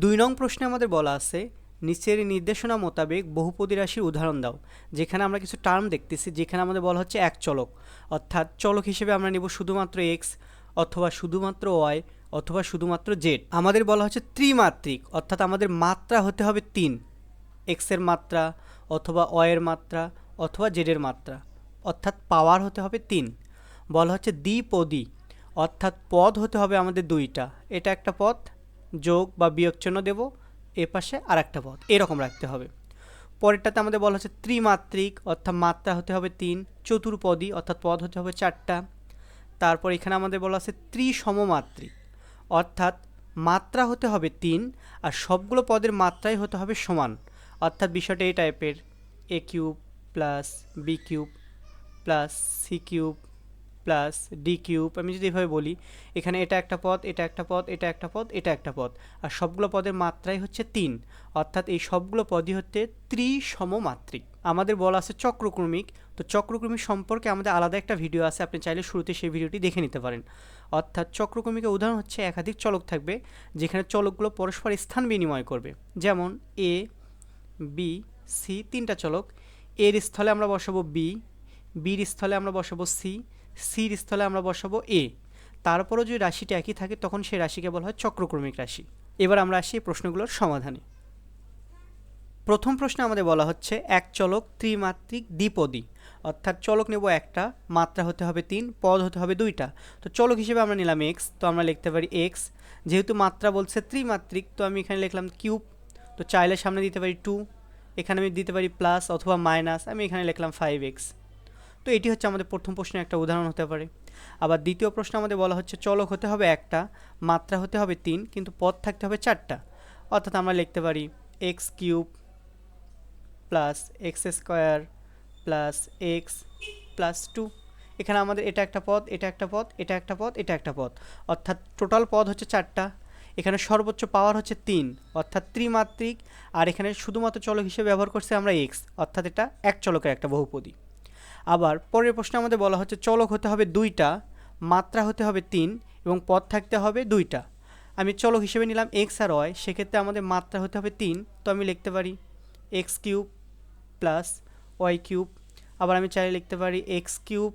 দুই নং প্রশ্নে আমাদের বলা আছে, নিচের নির্দেশনা মোতাবেক বহুপদী রাশির উদাহরণ দাও, যেখানে আমরা কিছু টার্ম দেখতেছি, যেখানে আমাদের বলা হচ্ছে এক চলক। অর্থাৎ চলক হিসেবে আমরা নেব শুধুমাত্র এক্স অথবা শুধুমাত্র ওয়াই অথবা শুধুমাত্র জেড আমাদের বলা হচ্ছে ত্রিমাত্রিক, অর্থাৎ আমাদের মাত্রা হতে হবে তিন। এক্সের মাত্রা অথবা ওয়ের মাত্রা অথবা জেডের মাত্রা, অর্থাৎ পাওয়ার হতে হবে তিন। বলা হচ্ছে দ্বিপদী, অর্থাৎ পদ হতে হবে আমাদের দুইটা। এটা একটা পদ যোগ বা বিয়োগ চিহ্ন দেব, এ পাশে আর একটা পদ। এরকম রাখতে হবে। পরেরটাতে আমাদের বলা হচ্ছে ত্রিমাত্রিক, অর্থাৎ মাত্রা হতে হবে তিন, চতুর্পদী, অর্থাৎ পদ হতে হবে চারটা। তারপর এখানে আমাদের বলা আছে ত্রিসমমাত্রিক, অর্থাৎ মাত্রা হতে হবে তিন, আর সবগুলো পদের মাত্রাই হতে হবে সমান। অর্থাৎ বিষয়টা এই টাইপের A cube plus B cube plus C cube plus D cube আমি যদি এভাবে বলি, এখানে এটা একটা পদ, এটা একটা পদ, এটা একটা পদ, এটা একটা পদ। আর সবগুলো পদের মাত্রাই হচ্ছে তিন। অর্থাৎ এই সবগুলো পদই হচ্ছে ত্রিসমমাত্রিক। আমাদের বলা আছে চক্রক্রমিক। তো চক্রক্রমিক সম্পর্কে আমাদের আলাদা একটা ভিডিও আছে, আপনি চাইলে শুরুতে সেই ভিডিওটি দেখে নিতে পারেন। অর্থাৎ চক্রক্রমিকের উদাহরণ হচ্ছে একাধিক চলক থাকবে, যেখানে চলকগুলো পরস্পর স্থান বিনিময় করবে। যেমন এ বি সি তিনটা চলক। এর স্থলে আমরা বসাবো বি বির স্থলে আমরা বসাবো সি সির স্থলে আমরা বসাবো এ তারপরও যদি রাশিটা একই থাকে, তখন সেই রাশিকে বলা হয় চক্রক্রমিক রাশি। এবার আমরা আসি এই প্রশ্নগুলোর সমাধানে। প্রথম প্রশ্নে আমাদের বলা হচ্ছে এক চলক ত্রিমাত্রিক দ্বিপদী। অর্থাৎ চলক নেব একটা, মাত্রা হতে হবে তিন, পদ হতে হবে দুইটা। তো চলক হিসেবে আমরা নিলাম এক্স তো আমরা লিখতে পারি এক্স যেহেতু মাত্রা বলছে ত্রিমাত্রিক, তো আমি এখানে লিখলাম কিউব। তো চাইলে সামনে দিতে পারি টু, এখানে আমি দিতে পারি প্লাস অথবা মাইনাস, আমি এখানে লিখলাম ফাইভ এক্স তো এটি হচ্ছে আমাদের প্রথম প্রশ্নের একটা উদাহরণ হতে পারে। আবার দ্বিতীয় প্রশ্ন আমাদের বলা হচ্ছে চলক হতে হবে একটা, মাত্রা হতে হবে তিন, কিন্তু পদ থাকতে হবে চারটা। অর্থাৎ আমরা লিখতে পারি X cube plus X square plus X plus two. এখানে আমাদের এটা একটা পদ, এটা একটা পদ, এটা একটা পদ, এটা একটা পদ। অর্থাৎ টোটাল পদ হচ্ছে চারটা। এখানে সর্বোচ্চ পাওয়ার হচ্ছে তিন, অর্থাৎ ত্রিমাত্রিক। আর এখানে শুধুমাত্র চলক হিসেবে ব্যবহার করছি আমরা এক্স অর্থাৎ এটা এক চলকের একটা বহুপদী। আবার পরের প্রশ্নে আমাদের বলা হচ্ছে চলক হতে হবে দুইটা, মাত্রা হতে হবে তিন এবং পদ থাকতে হবে দুইটা। আমি চলক হিসেবে নিলাম এক্স আর ওয়াই সেক্ষেত্রে আমাদের মাত্রা হতে হবে তিন, তো আমি লিখতে পারি X cube plus Y cube. আবার আমি চাইলে লিখতে পারি X cube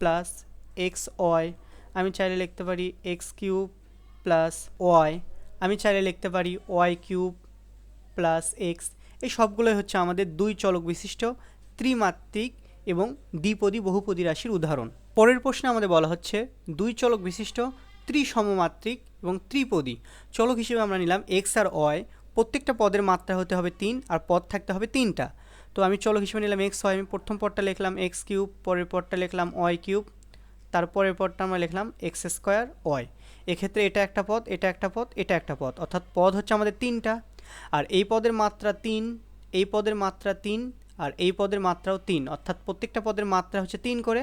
plus X Y আমি চাইলে লিখতে পারি এক্স কিউব প্লাস ওয়াই আমি চাইলে লিখতে পারি ওয়াই কিউব প্লাস এক্স এই সবগুলোই হচ্ছে আমাদের দুই চলক বিশিষ্ট ত্রিমাত্রিক এবং দ্বিপদী বহুপদী রাশির উদাহরণ। পরের প্রশ্নে আমাদের বলা হচ্ছে, দুই চলক বিশিষ্ট ত্রিসমমাত্রিক এবং ত্রিপদী। চলক হিসেবে আমরা নিলাম এক্স আর ওয়াই প্রত্যেকটা পদের মাত্রা হতে হবে তিন আর পদ থাকতে হবে তিনটা। তো আমি চলক হিসেবে নিলাম এক্স ওয়াই আমি প্রথম পদটা লিখলাম এক্স কিউব, পরের পদটা লিখলাম ওয়াই কিউব, তারপরের পদটা আমরা লিখলাম এক্স স্কোয়ার ওয়াই এক্ষেত্রে এটা একটা পদ, এটা একটা পদ, এটা একটা পদ। অর্থাৎ পদ হচ্ছে আমাদের তিনটা। আর এই পদের মাত্রা তিন, এই পদের মাত্রা তিন আর এই পদের মাত্রাও তিন, অর্থাৎ প্রত্যেকটা পদের মাত্রা হচ্ছে তিন করে,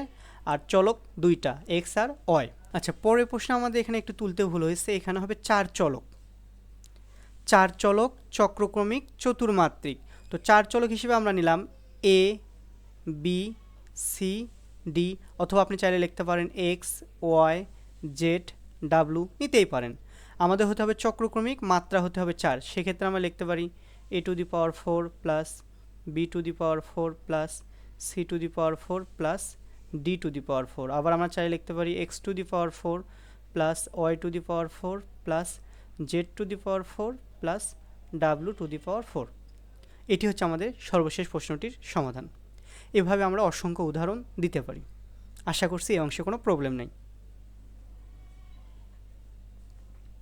আর চলক দুইটা, এক্স আর ওয়াই। আচ্ছা পরের প্রশ্ন আমাদের এখানে একটু তুলতে ভুল হয়েছে, এখানে হবে চার চলক। চার চলক চক্রক্রমিক চতুর্মাত্রিক। তো চার চলক হিসেবে আমরা নিলাম এ বি সি ডি অথবা আপনি চাইলে লিখতে পারেন এক্স ওয়াই জেড ডাব্লু নিতেই পারেন। আমাদের হতে হবে চক্রক্রমিক, মাত্রা হতে হবে চার। সেক্ষেত্রে আমরা লিখতে পারি A to the power four plus B to the power four plus C to the power four plus D to the power four আবার আমরা চাইলে লিখতে পারি X to the power four plus Y to the power four plus Z to the power four plus W to the power four এটি হচ্ছে আমাদের সর্বশেষ প্রশ্নটির সমাধান। এভাবে আমরা অসংখ্য উদাহরণ দিতে পারি। আশা করছি এই অংশে কোনো প্রবলেম নেই।